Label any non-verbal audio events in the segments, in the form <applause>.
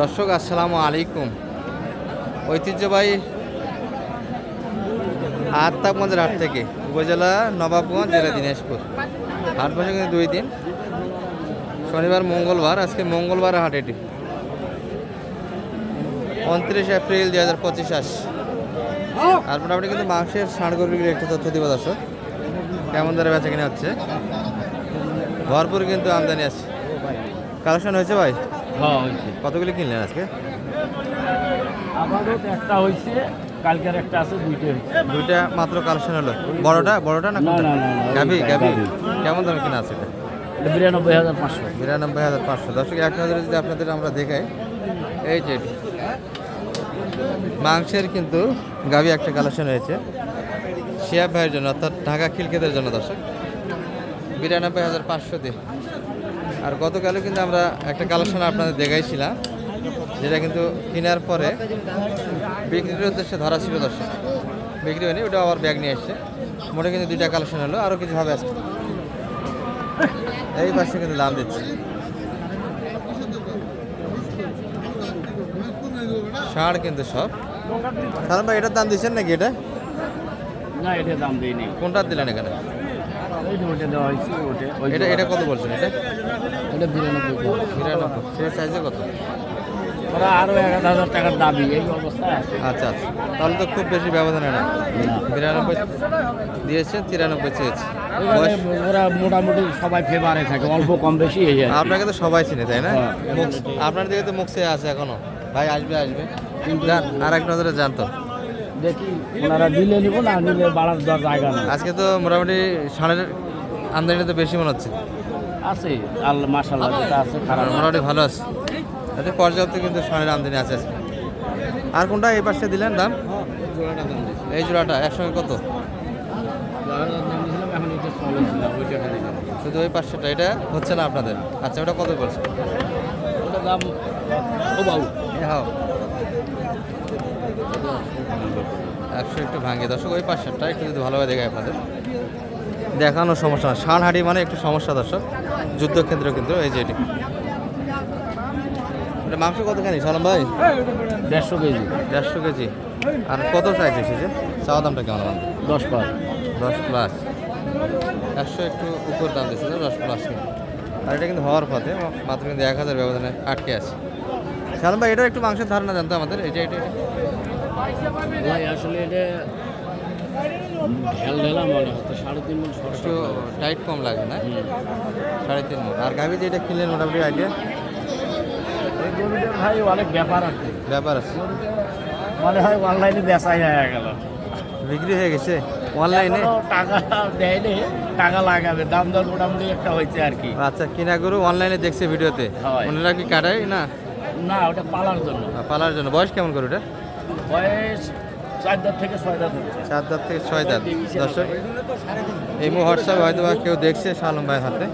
দর্শক, আসসালামু আলাইকুম। ঐতিহ্যবাহী আত্মাবগঞ্জের হাট থেকে উপজেলা নবাবগঞ্জ, জেলা দিনাজপুর। হাট বসে কিন্তু দুই দিন। শনিবার, মঙ্গলবার, আজকে মঙ্গলবার হাট এটি। উনত্রিশ এপ্রিল দুই হাজার পঁচিশ আস। আর মোটামুটি কিন্তু মাংসের ষাঁড় গরুর একটু তথ্য দিব দর্শক। কেমন দরে বেচা কিনা হচ্ছে? ভরপুর কিন্তু আমদানি আছে। কালেকশন হয়েছে ভাই? কতগুলি কিনলেন আজকে? আমারও একটা হয়েছে কালকের একটা আছে দুইটা দুইটা মাত্র কালেকশন হলো। বড়টা? বড়টা না গাভি গাভী। কেমন দামে কিনা আছে বিরানব্বই হাজার পাঁচশো। বিরানব্বই হাজার পাঁচশো। দর্শক এক নজরে যদি আপনাদের আমরা দেখাই এই যে। মাংসের কিন্তু গাভি একটা কালেকশন হয়েছে। শিয়াব ভাইয়ের জন্য অর্থাৎ ঢাকা খিলকেদের জন্য দর্শক। বিরানব্বই হাজার পাঁচশো দিয়ে। আর গতকালও কিন্তু আমরা একটা কালেকশন আপনাদের দেখাইছিলাম যেটা কিন্তু কেনার পরে বিক্রির উদ্দেশ্যে ধরা ছিল দর্শক। বিক্রি হয়নি ওটা আবার ব্যাগ নিয়ে এসছে। মোটে কিন্তু দুইটা কালেকশন হলো আরও কিছু হবে আসছে এই পাশে কিন্তু দাম দিচ্ছে। ষাঁড় কিন্তু সব। কারণ ভাই এটার দাম দিচ্ছেন নাকি এটা? না এটা দাম দিইনি কোনটার দিলেন এখানে? ওটা দেওয়া হয়েছে ওটা এটা এটা কত বলছেন এটা? এটা বিরানব্বই বিরানব্বই। সেটা সাইজে কত? ওরা আরও এক হাজার টাকার দাবি এই অবস্থায় আছে। আচ্ছা আচ্ছা। তাহলে তো খুব বেশি ব্যবধান না। বিরানব্বই দিয়েছে তিরানব্বই চেয়েছে ওরা মোটামুটি সবাই ফেভারে থাকে অল্প কম বেশি এই আপনাকে তো সবাই চিনে তাই না? হ্যাঁ। মুখ আপনার দিকে তো মুখ চেয়ে আছে এখনও। ভাই আসবে আসবে। আর এক নজরে জানতো দেখি ওনারা দিলে নিব না নিলে বাড়ার দর জায়গা নেই। আজকে তো মোটামুটি ষাঁড়ের আমদানিটা তো বেশি মনে হচ্ছে। আছে আল্লাহ মাসাল্লাহ যেটা আছে খারাপ মোটামুটি ভালো আছে। আচ্ছা পর্যাপ্ত কিন্তু ষাঁড়ের আমদানি আছে আজকে। আর কোনটা এই পাশে দিলেন দাম? এই জোড়াটা একসঙ্গে কত। শুধু ওই পাঁচশোটা এটা হচ্ছে না আপনাদের? আচ্ছা ওটা কত বলছে ওটা দাম ও বাবু হ্যাঁ। একশো একটু ভাঙে। দর্শক ওই পাঁচশোটা একটু যদি ভালোভাবে দেখায় আপনাদের। দেখানো সমস্যা না। সানহাটি মানে একটু সমস্যা দর্শক। যুদ্ধক্ষেত্র কিন্তু এই যে এটি। এটা মাংস কতখানি? সালাম ভাই? দেড়শো কেজি। দেড়শো কেজি। আর কত সাইজ এসেছে? চাওয়া দামটা কেমন আমাদের দশ প্লাস দশ প্লাস একশো একটু উপর দাম দিচ্ছে দশ প্লাস কিন্তু। আর এটা কিন্তু হওয়ার পথে মাত্র কিন্তু এক হাজার ব্যবধানে আটকে আছে। সালাম ভাই এটার একটু মাংসের ধারণা জানতো আমাদের। এটা এটা এটা ভাই আসলে এটা ঢেল ঢেলা মনে হতো সাড়ে তিন মন একটু টাইট কম লাগে না? সাড়ে তিন মণ। আর গাভি যেটা কিনলেন মোটামুটি আইডিয়া ভাই অনেক ব্যাপার আছে। ব্যাপার আছে। মনে হয় অনলাইনে বেচাই হয়ে গেল। বিক্রি হয়ে গেছে? অনলাইনে টাকা দেয়নি টাকা লাগাবে। দাম দর মোটামুটি একটা হয়েছে আর কি। আচ্ছা কিনা গরু অনলাইনে দেখছে ভিডিওতে। ওনারা কি কাটায় না? না ওটা পালার জন্য। পালার জন্য। বয়স কেমন গরুটা বয়স চার দাঁত থেকে ছয় দাঁত চার দাঁত থেকে ছয় দাঁত। দর্শক এই মু হয়তো বা কেউ দেখছে শালম ভাইয়ের হাতে।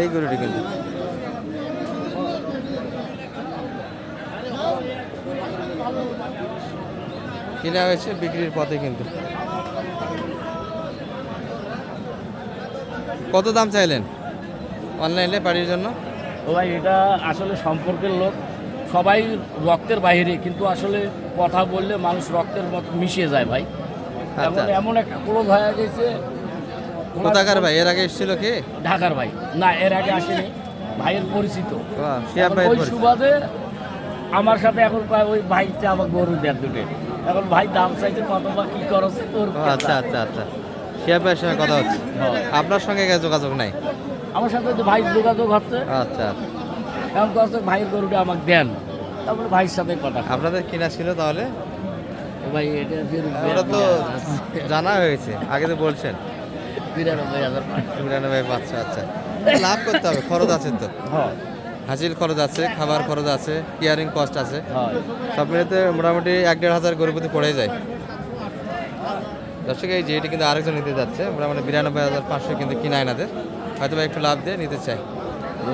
এই গরুটি কিন্তু। কিনা হয়েছে বিক্রির পথে কিন্তু। কত দাম চাইলেন? অনলাইনে বাড়ির জন্য? ও ভাই এটা আসলে সম্পর্কের লোক। সবাই রক্তের বাইরে কিন্তু আসলে কথা বললে মানুষ রক্তের মতো মিশে যায় ভাই। আচ্ছা। এমন একটা ক্লোজ হয়ে গেছে। কোথাকার ভাই? এর আগে এসেছিল কি? ঢাকার ভাই। না এর আগে আসেনি। ভাইয়ের পরিচিত। ওই সুবাদে আমার সাথে এখন কয় ওই ভাইটা আমার গরু দেড় দুটে। এখন ভাই দাম চাইতে কত বা কি খরচ তোর আচ্ছা আচ্ছা আচ্ছা। শিয়াব ভাইয়ের সঙ্গে কথা হচ্ছে। আপনার সঙ্গে যোগাযোগ নাই? আমার সাথে ভাই যোগাযোগ হচ্ছে। আচ্ছা আচ্ছা। এখন ভাইয়ের গরুটা আমাকে দেন। তারপরে ভাইয়ের সাথে কথা আপনাদের কিনা ছিল তাহলে? ভাই এটা ওটা তো জানা হয়েছে আগে তো বলছেন। বিরানব্বই হাজার বিরানব্বই পাঁচশো আচ্ছা। লাভ করতে হবে খরচ আছে তো। হাসিল খরচ আছে খাবার খরচ আছে কেয়ারিং কস্ট আছে। সব মিলিয়ে মোটামুটি এক দেড় হাজার গরুর প্রতি পড়ে যায়। দর্শক এই যে এটি কিন্তু আরেকজন নিতে যাচ্ছে মোটামুটি বিরানব্বই হাজার পাঁচশো কিন্তু কিনা এনাদের। হয়তো একটু লাভ দিয়ে নিতে চাই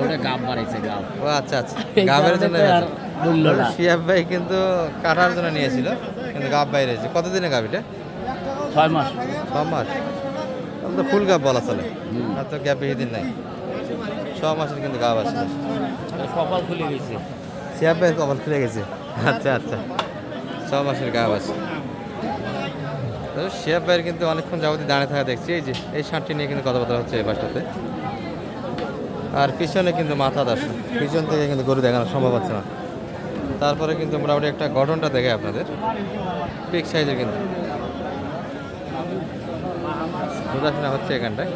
ওটা গাব বাড়াইছে গাব ও আচ্ছা আচ্ছা। গাবের জন্য মূল্য না। শিয়াব ভাই কিন্তু কাটার জন্য নিয়েছিল কিন্তু গাব বাইরে এসেছে কতদিনে গাবিটা ছয় মাস। ছ মাস। তো ফুল গাব বলা চলে। আর তো গ্যাপ বেশি দিন নাই। ছ মাসের কিন্তু গাব আছে। কপাল খুলে গেছে। শিয়াব ভাই কপাল খুলে গেছে। আচ্ছা আচ্ছা। ছ মাসের গাব আছে। তো শিয়াব ভাইয়ের কিন্তু অনেকক্ষণ যাবতীয় দাঁড়িয়ে থাকা দেখছি। এই যে এই শার্টটি নিয়ে কিন্তু কথাবার্তা হচ্ছে এই বাসটাতে আর পিছনে কিন্তু মাথা দাস পিছন থেকে কিন্তু গরু দেখানো সম্ভব হচ্ছে না। তারপরে কিন্তু মোটামুটি একটা গঠনটা দেখে আপনাদের। পিক সাইজের কিন্তু। বোঝাশোনা হচ্ছে এখানটায়।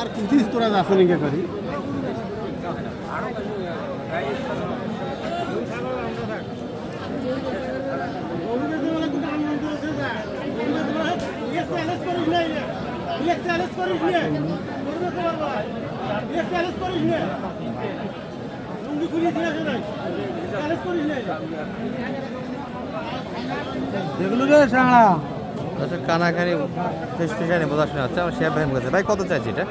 আর কিছু তোরা যাচ্ছে নাকি করি কানাখানি ফিস ফিসানি বোঝাশোনা হচ্ছে আমার শেয়ার ভাই কাছে ভাই কত চাইছি এটা?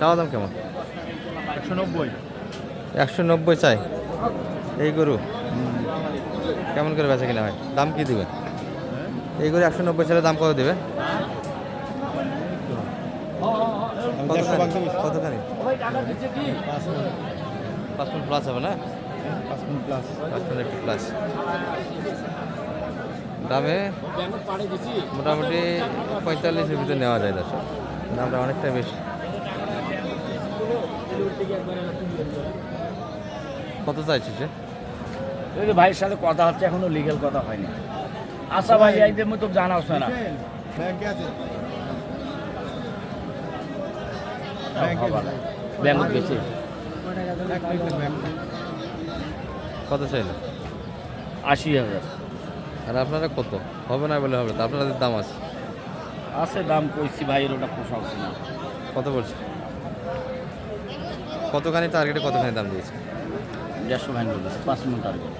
চাওয়া দাম কেমন? একশো নব্বই। একশো নব্বই চাই। এই গরু? কেমন করে বেচা কিনা হয় দাম কি দিবেন এই গরু একশো নব্বই চাইলে দাম কত দেবেন কতখানি পাঁচ মিনিট। প্লাস হবে না? পাঁচ মিনিট প্লাস পাঁচ মিনিট একটু প্লাস দামে মোটামুটি পঁয়তাল্লিশের ভিতরে নেওয়া যায় দর্শক। দামটা অনেকটা বেশি। কত চাইছিস সে? এই যে ভাইয়ের সাথে কথা হচ্ছে এখনও লিগেল কথা হয়নি। আচ্ছা ভাই এইদের মতো জানা হচ্ছে না ব্যাংকে আছে ব্যাংকে গেছে কত চাইলে আশি হাজার। আর আপনারা কত? হবে না বলে হবে তো আপনাদের দাম আছে। আছে দাম কইছি ভাইয়ের ওটা পোষাচ্ছে না। কত বলছে? কতখানি টার্গেটে কতখানি দাম দিয়েছে? দেড়শো ভাই বলেছে পাঁচ মন টার্গেট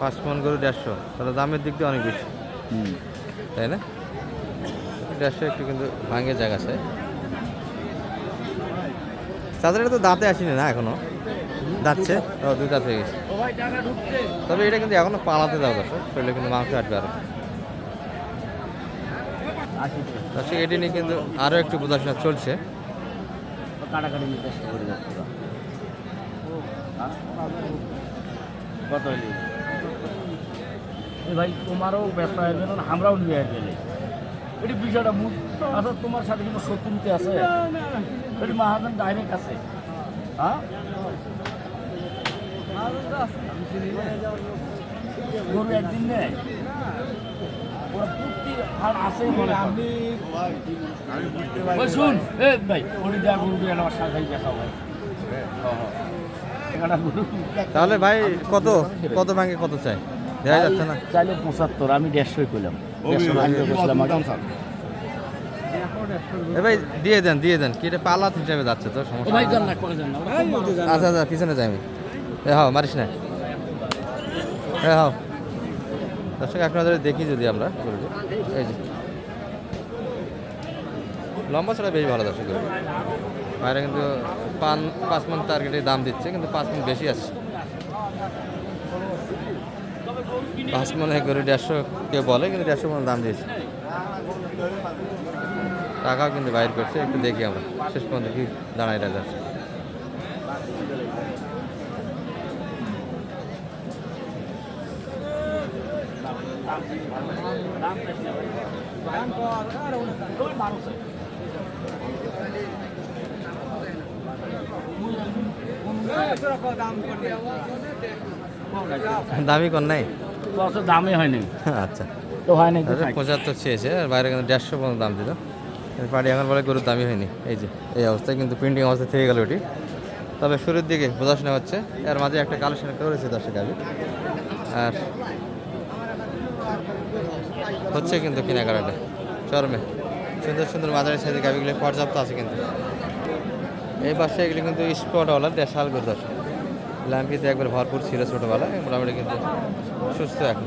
পাঁচ মন করে দেড়শো তাহলে দামের দিক দিয়ে অনেক বেশি। তাই না? দেড়শো একটু কিন্তু ভাঙে জায়গা আছে চাঁদের তো দাঁতে আসেনি না এখনও? দাঁতছে? ও দুই দাঁত হয়ে গেছে। তবে এটা কিন্তু এখনও পালাতে দাও দর্শক শরীরে কিন্তু মাংস আসবে আরও। দর্শক এটি নিয়ে কিন্তু আরও একটু বোঝাশোনা চলছে। ভাই তোমারও ব্যবসা আমরাও নিয়ে গেলে। এটি বিষয়টা মুখ আচ্ছা তোমার সাথে কিন্তু শত্রুতে আছে। মাহাজন ডাইরেক্ট আছে। হ্যাঁ? গরু একদিন নেয়। ওরা প্রতি আর আসেই আপনি ওই শুন এ ভাই যা গরু দিয়ে আমার সাথে দেখা ভাই। তাহলে ভাই কত? কত ভাঙে কত চাই? দেখা যাচ্ছে না। চাইলে পঁচাত্তর আমি দেড়শোই করলাম দেড়শো ভাঙতে ভাই দিয়ে দেন দিয়ে দেন কি এটা পালাত হিসাবে যাচ্ছে তো সমস্যা ভাই নেই। জান না করে যান না। আচ্ছা আচ্ছা পিছনে যাই আমি। এ হাও মারিস না। এ হাও। দর্শক আপনাদের দেখি যদি আমরা এই যে। লম্বা ছাড়া বেশ ভালো দর্শক। বাইরে কিন্তু পান পাঁচ মন টার্গেটে দাম দিচ্ছে কিন্তু পাঁচ মন বেশি আসছে পাঁচ মনে গরু দেড়শো কেউ বলে কিন্তু দেড়শো মন দাম দিয়েছে। টাকাও কিন্তু বাইর করছে একটু দেখি আমরা। শেষ পর্যন্ত কি দাঁড়ায় রাখা দামি কর নাই? অত দামে হয়নি। আচ্ছা। তো হয় নাই পঁচাত্তর চেয়েছে আর বাইরে কিন্তু দেড়শো পর্যন্ত দাম দিল। পাড়ি এখন বলে গরুর দামি হয়নি। এই যে, এই অবস্থায় কিন্তু প্রিন্টিং অবস্থা থেকে গেল ওটি। তবে শুরুর দিকে বোঝাশোনা হচ্ছে, এর মাঝে একটা কালেকশন করেছে দর্শক আমি আর হচ্ছে কিন্তু কেনাকাটাটা। চরমে। সুন্দর সুন্দর মাঝারি সাইজের গাভিগুলো পর্যাপ্ত আছে কিন্তু। এই পাশে এগুলি কিন্তু স্পটওয়ালা দেশাল গরু দর্শক। ল্যাম্পিতে একবার ভরপুর ছিল ছোটোবেলা মোটামুটি কিন্তু সুস্থ এখন।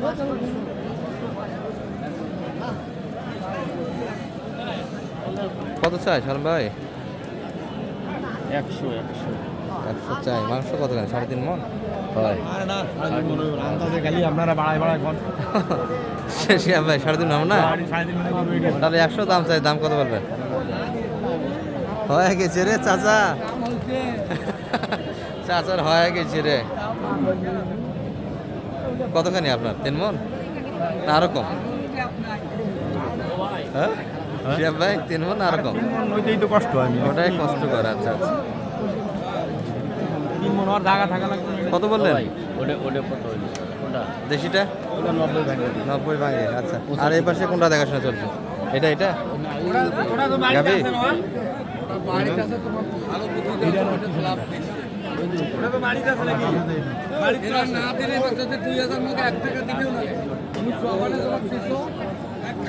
কত চাই শরম ভাই? একশো একশো। একশো চাই মাংস কত সাড়ে তিন মন? হয়। ভাই সাড়ে তিন মন না? তাহলে একশো দাম চাই দাম কত বলবেন? হয়ে গেছে রে চাচা। চাচার হয়ে গেছে রে। কতখানি আপনার? তিন মন? না আরও কম। হ্যাঁ? শিয়াব ভাই তিন মন না আরও কম? ওইটাই তো কষ্ট আমি ওটাই কষ্ট করে আচ্ছা আচ্ছা। তিন মন আর জায়গা থাকা লাগবে। কত বললেন? ওটা ওটা কত হইল? ওটা দেশিটা? ওটা নব্বই ভাঙে। নব্বই ভাঙে আচ্ছা। আর এই পাশে কোনটা দেখাশোনা চলছে? এটা এটা? গাবি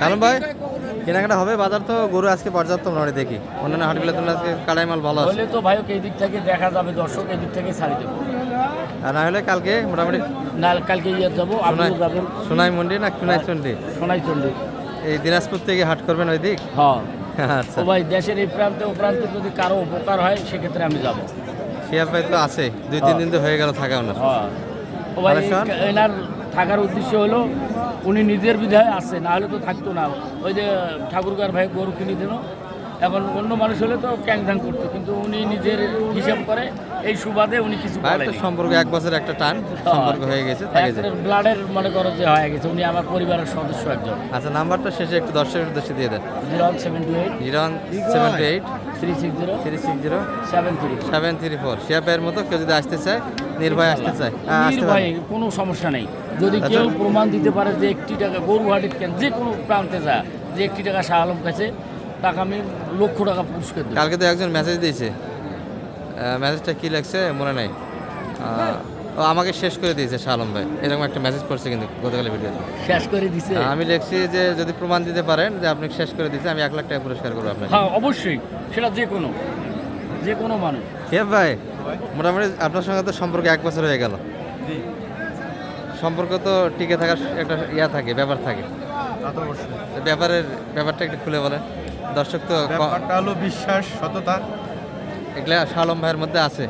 কারণ ভাই কেনাকাটা হবে বাজার তো গরু আজকে পর্যাপ্ত মোটামুটি দেখি। অন্যান্য হাটগুলো তো আজকে কাড়াই মাল ভালো আছে। তো ভাই এই দিক থেকে দেখা যাবে দর্শক এই দিক থেকে ছাড়ি দেবো। আর না হলে কালকে মোটামুটি না কালকে ইয়ে যাব সোনাই আপনিও যাবেন সোনাই মন্ডি না সোনাই চন্ডি সোনাই চন্ডী এই দিনাজপুর থেকে হাট করবেন ওই দিক? হ্যাঁ আচ্ছা। ভাই দেশের এই প্রান্তে ও প্রান্তে যদি কারও উপকার হয় সেক্ষেত্রে আমি যাব। শিয়া ভাই তো আছে দুই তিন দিন তো হয়ে গেল থাকা ওনার। ও ভাই এনার থাকার উদ্দেশ্য হলো উনি নিজের বিধায় আছে না হলে তো থাকতো না। ওই যে ঠাকুরকার ভাই গরু কিনে দিল। এখন অন্য মানুষ হলে তো ক্যাং ক্যাংধাং করতো কিন্তু উনি নিজের হিসাব করে এই সুবাদে উনি কিছু সম্পর্ক এক বছর একটা টান সম্পর্ক হয়ে গেছে ব্লাডের মনে করো যে হয়ে গেছে উনি আমার পরিবারের সদস্য একজন। আচ্ছা নাম্বারটা শেষে একটু দর্শকের উদ্দেশ্যে দিয়ে দেন। Zero one seven two eight. Zero one seven two eight. Three six zero. Three six zero. Seven three seven three four. শিয়া ভাইয়ের মতো কেউ যদি আসতে চায় নির্ভয় আসতে চায়। ভাই কোনো সমস্যা নেই। যদি আচ্ছা। কেউ প্রমাণ দিতে পারে যে একটি টাকা গরু হাটের কেন যে কোনো প্রান্তে যা যে একটি টাকা শাহ আলম কাছে টাকা আমি লক্ষ টাকা পুরস্কার দেবো। কালকে তো একজন মেসেজ দিয়েছে। মেসেজটা কি লাগছে মনে নাই। ও আমাকে শেষ করে দিয়েছে শালম ভাই। এরকম একটা মেসেজ করছে কিন্তু গতকালের ভিডিওতে শেষ করে দিছে? আমি লিখছি যে যদি প্রমাণ দিতে পারেন যে আপনি শেষ করে দিয়েছে আমি এক লাখ টাকা পুরস্কার করব আপনাকে। হ্যাঁ অবশ্যই। সেটা যে কোনো যে কোনো মানুষ। কে ভাই মোটামুটি আপনার সঙ্গে তো সম্পর্ক এক বছর হয়ে গেল। সম্পর্ক তো টিকে থাকার একটা ইয়া থাকে ব্যাপার থাকে। ব্যাপারের ব্যাপারটা একটু খুলে বলেন। দর্শক তো ব্যাপারটা হলো বিশ্বাস সততা। এগুলা শালম ভাইয়ের মধ্যে আছে।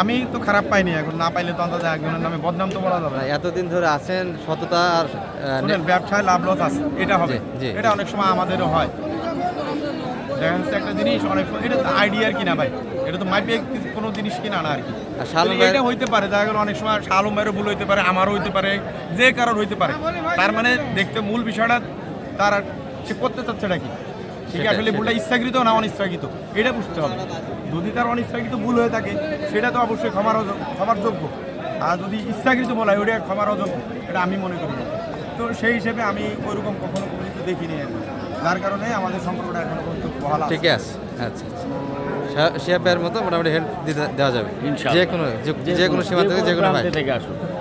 আমি তো খারাপ পাইনি এখন না পাইলে তো অন্তত একজনের নামে বদনাম তো বলা যাবে না। এতদিন ধরে আছেন সততা আর ব্যবসায় লাভ লস আছে এটা হবে। এটা অনেক সময় আমাদেরও হয়। দেখা যাচ্ছে একটা জিনিস অনেক সময়- এটা তো আইডিয়ার কিনা ভাই? এটা তো মাইপে কোনো জিনিস কিনা না আর কি। এটা হইতে পারে দেখা গেল অনেক সময় শালম ভাইয়েরও ভুল হইতে পারে আমারও হইতে পারে যে কারোর হইতে পারে। তার মানে দেখতে মূল বিষয়টা তার আর- সে করতে চাচ্ছেটা কি ঠিক আসলে ভুলটা ইচ্ছাকৃত না অনিচ্ছাকৃত? এটা বুঝতে হবে। যদি তার অনিচ্ছাকৃত ভুল হয়ে থাকে সেটা তো অবশ্যই ক্ষমার ক্ষমার যোগ্য। আর যদি ইচ্ছাকৃত বলা হয় ওটা ক্ষমার অযোগ্য। এটা আমি মনে করি তো সেই হিসেবে আমি ওইরকম কখনো কোনো কিছু দেখিনি আর যার কারণে আমাদের সম্পর্কটা এখনও পর্যন্ত। ঠিক আছে। আচ্ছা আচ্ছা। শিয়া ভাইয়ের মতো মোটামুটি হেল্প দিতে দেওয়া যাবে। যে কোনো যে- কোনো সীমা থেকে যে কোনো ভাই। থেকে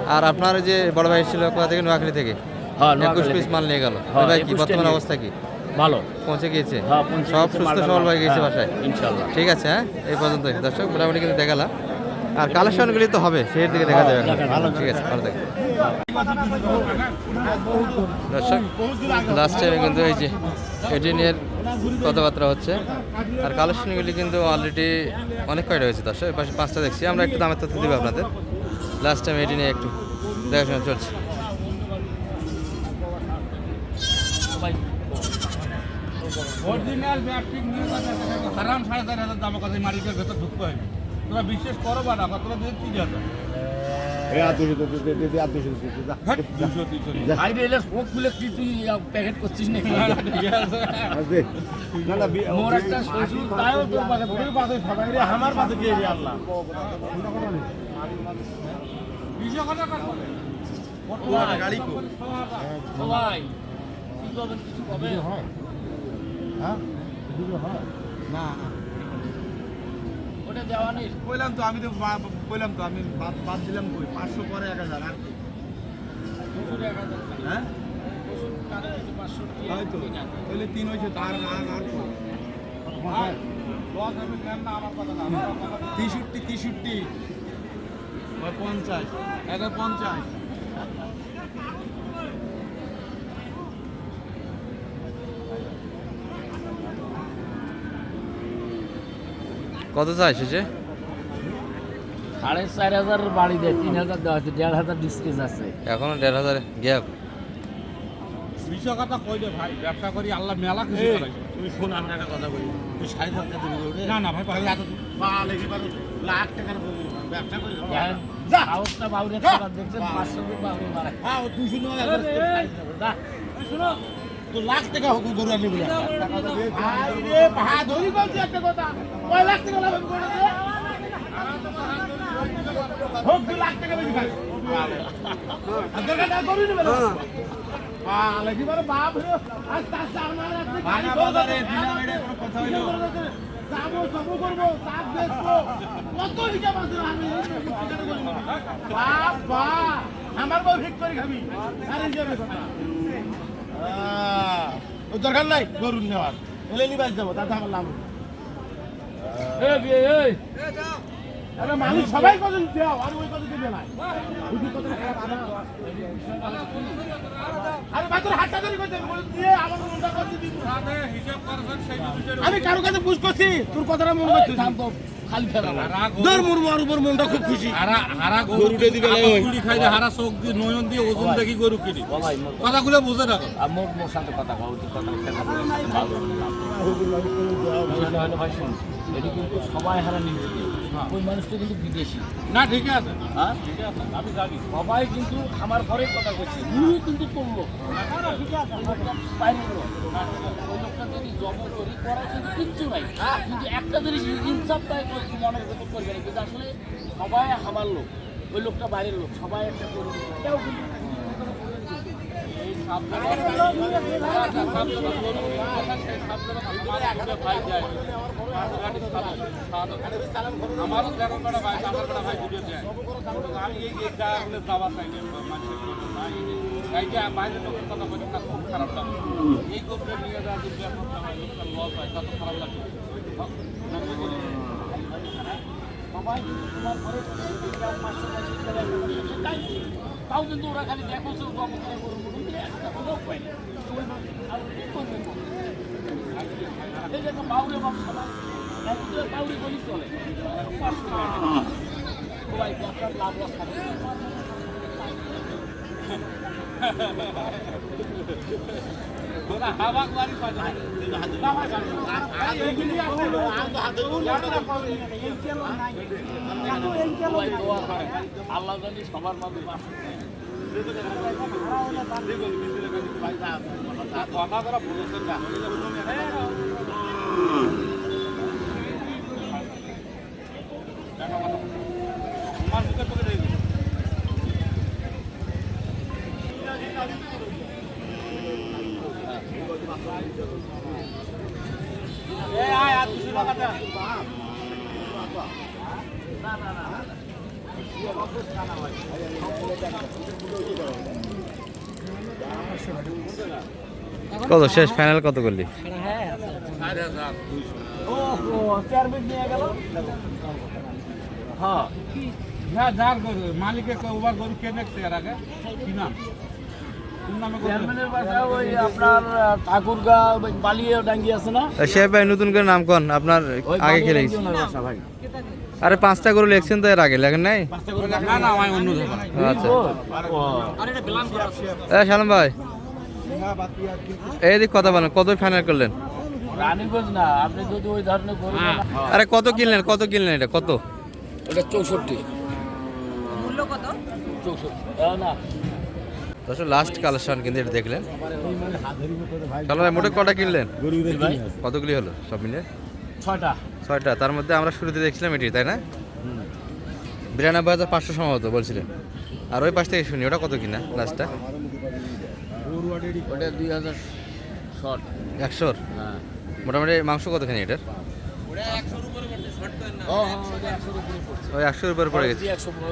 আর আপনার ওই যে বড় ভাই ছিল কোথা থেকে? নোয়াখালী থেকে? হ্যাঁ একুশ পিস মাল নিয়ে গেল। হ্যাঁ, ভাই কি বর্তমান অবস্থা কি? ভালো। পৌঁছে গিয়েছে। হ্যাঁ সব সুস্থ সবল হয়ে। গেছে বাসায়। ইনশাআল্লাহ ঠিক আছে হ্যাঁ? এই পর্যন্তই। দর্শক মোটামুটি কিন্তু দেখালাম। আর কালেকশনগুলি তো হবে সেই দিকে দেখা যাবে। ভালো ঠিক আছে ভালো দেখেন দর্শক লাস্ট টাইমে কিন্তু এই যে এটি নিয়ে কথাবার্তা হচ্ছে। আর কালেকশনগুলি কিন্তু অলরেডি অনেক কয়টা হয়েছে দর্শক? এই পাশে পাঁচটা দেখছি। আমরা একটু দামের তথ্য দেবো আপনাদের। লাস্ট টাইম এটি নিয়ে একটু দেখাশোনা চলছে। মালিকের ভেতর তোরা বিশ্বাস না তোরা প্যাকেট করছিস নাকি? না, না, ঠিক আছে। মোর একটা শ্বশুর তাইও তোর পাশে সবাই রে, আমার পাশে কে আল্লাহ? কিছু কবে না ওটা দেওয়া নেই। কইলাম তো আমি তো কইলাম তো আমি বাদ বাদ দিলাম কই? পাঁচশো পরে এক হাজার আর হ্যাঁ? হয়তো আর। তাহলে তিন হয়েছে তার তেষট্টি তেষট্টি। পঞ্চাশ এগারো পঞ্চাশ। কত চাই শেষে? সাড়ে চার হাজার বাড়ি দেয় তিন হাজার দেওয়া হচ্ছে দেড় হাজার ডিসকেজ আছে। এখনও দেড় হাজার গ্যাপ বিষয় কথা কইলে ভাই? ব্যবসা করি আল্লাহ মেলা খুশি করাইছে। তুমি শোন একটা কথা বলি। তুই সাড়ে সাতটা দিবি ওরে? না না ভাই ভাই এত বা লেগে পারো লাখ টাকার ব্যবসা করি হাউসটা বাউরে খাবার দেখছেন পাঁচশো বাউরে মারা। হ্যাঁ তুই একবার শুনো। তো লাখ টাকা হোক গরু আনি বলে। রে ভা ধরি বলছি একটা কথা। কয় লাখ টাকা লাভ হোক দু লাখ টাকা বেশি বাপ কথা হইল। যাব করব বেচবো কত হিসাব আছে আমি? বাপ আমার বউ ভিক করে খাবি। আর ও দরকার নাই নেওয়ার। এলে নিবাস যাব তাতে আমার লাভ মানুষ সবাই কত দেও আর ওই কত দিবে না। আমি কারও কাছে বুঝ করছি তোর কথাটা মনে করতে দাম উপর মনটা খুব খুশি। হারা হারা গরুটা দিবে খাই হারা চোখ দিয়ে নয়ন দিয়ে ওজন দেখি গরু কিনি। কথাগুলো বুঝে রাখো। আর মোর সাথে কথা কও কথা ভাই শুন এটা কিন্তু সবাই হারা নিয়ে ওই মানুষটা কিন্তু বিদেশি। না ঠিক আছে। হ্যাঁ? ঠিক আছে আমি জানি। সবাই কিন্তু আমার ঘরে কথা করছে কিন্তু করল বাইরে গেলো। ওই কিন্তু একটা জিনিস কিন্তু আসলে সবাই আমার লোক ওই লোকটা বাইরের লোক সবাই আমি এই এই যাওয়া চাই মানুষের কোনো নাই এই যে বাইরে লোকের কথা বলি না খুব খারাপ লাগে এই করতে নিয়ে যাওয়া যদি এখন আমার লোকটা লস হয় তা তো খারাপ লাগে সবাই তোমার ঘরে পাঁচশো। তাও কিন্তু ওরা খালি দেখো জব করে করব কিন্তু একটা লোক পায় না ওই মানুষ আর কি করবে বলো? এই একটা বাউরে না একদম বাউরে গলি চলে পাঁচশো। সবাই ব্যবসার লাভ লস থাকে <laughs> আল্লাহ জানি সবার বাস। কথা করা বলেছেন না কত শেষ ফাইনাল কত করলি? মালিকের গরু কে দেখছে এর আগে কি নাম সে ভাই নতুন করে নাম কন। আপনার আগে খেলে ভাই। আরে পাঁচটা করে লেখছেন তো এর আগে লেখেন নাই? না না আমি অন্য জায়গায় আচ্ছা। ভাই এই দিক কথা বলেন কত ফাইনাল করলেন? রানীগঞ্জ না আপনি যদি ওই ধরনের গরু হ্যাঁ। আরে কত কিনলেন কত কিনলেন এটা কত? ওটা চৌষট্টি। লাস্ট কালেকশন কিন্তু এটা দেখলেন। সালাম ভাই মোটে কটা কিনলেন? কতগুলি হলো সব মিলে ছয়টা। ছয়টা তার মধ্যে আমরা শুরুতে দেখছিলাম এটি তাই না? বিরানব্বই হাজার পাঁচশো সম্ভবত বলছিলেন। আর ওই পাশ থেকে শুনি ওটা কত কিনা লাস্টটা ওটা দুই হাজার শর্ট একশোর? হ্যাঁ। মোটামুটি মাংস কতখানি এটার? হ্যাঁ ওই একশোর উপরে পড়ে গেছে।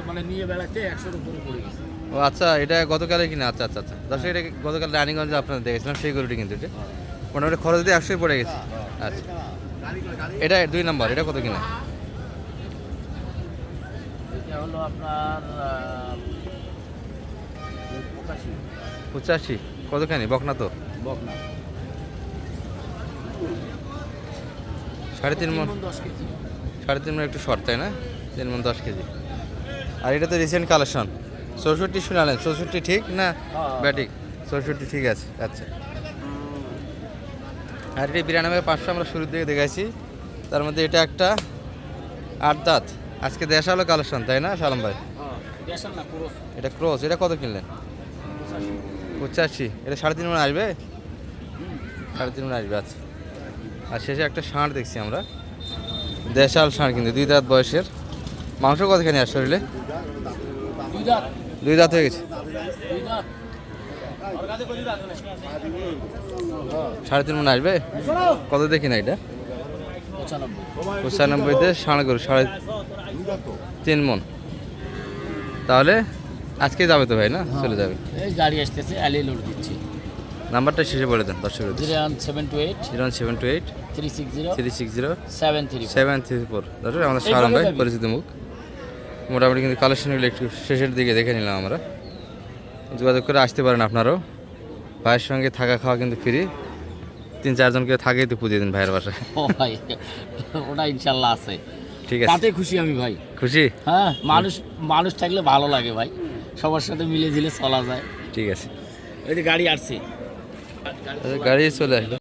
মানে নিয়ে বেড়াতে একশোর উপরে পড়ে গেছে। ও আচ্ছা এটা গতকালে কিনা? আচ্ছা আচ্ছা আচ্ছা। দর্শক এটা গতকাল রানিগঞ্জে আপনারা দেখেছিলাম সেই গরুটি কিন্তু এটা। মোটামুটি খরচ দিয়ে একশোই পড়ে গেছে। আচ্ছা। এটা দুই নম্বর এটা কত কিনা? হলো আপনার পঁচাশি। কতখানি বকনা তো? বকনা সাড়ে তিন মন সাড়ে তিন মন একটু শর্ট তাই না? তিন মন দশ কেজি। আর এটা তো রিসেন্ট কালেকশন চৌষট্টি শুনালেন। চৌষট্টি ঠিক না? হ্যাঁ। ব্যাটিক। চৌষট্টি ঠিক আছে। আচ্ছা। আর এটি বিরানব্বই পাঁচশো আমরা শুরুর দিকে দেখাইছি। তার মধ্যে এটা একটা আট দাঁত। আজকে দেশালো কালেকশন তাই না সালাম ভাই? এটা ক্রস এটা কত কিনলেন? পঁচাশি। এটা সাড়ে তিন মনে আসবে? সাড়ে তিন মনে আসবে আচ্ছা। আর শেষে একটা ষাঁড় দেখছি আমরা। দেশাল ষাঁড় কিন্তু দুই দাঁত বয়সের। মাংস কতখানি আর শরীরে? দুই দাঁত। হয়ে গেছে। সাড়ে তিন মনে আসবে? কত দেখি না এটা? পঁচানব্বই। পঁচানব্বইতে ষাঁড় গরু সাড়ে তিন মন। তাহলে আজকে যাবে তো ভাই না? চলে যাবে। এই গাড়ি আসতেছে অ্যালি লোড দিচ্ছি। নাম্বারটা শেষে বলে দেন দর্শক zero one seven two eight. Zero seven two eight. Three six zero three six zero seven three seven three four দর্শক আমাদের সারাম ভাই পরিচিত মুখ। মোটামুটি কিন্তু কালেকশনগুলো একটু শেষের দিকে দেখে নিলাম আমরা। যোগাযোগ করে আসতে পারেন আপনারও। ভাইয়ের সঙ্গে থাকা খাওয়া কিন্তু ফ্রি তিন চারজনকে থাকে তো পুজো দিন ভাইয়ের বাসায়। ও ভাই ওটা ইনশাল্লাহ আছে। ঠিক আছে। তাতে খুশি আমি ভাই। খুশি? হ্যাঁ মানুষ মানুষ থাকলে ভালো লাগে ভাই। সবার সাথে মিলে ঝিলে চলা যায়। ঠিক আছে। ওই যে গাড়ি আসছে। গাড়ি চলে আসলো।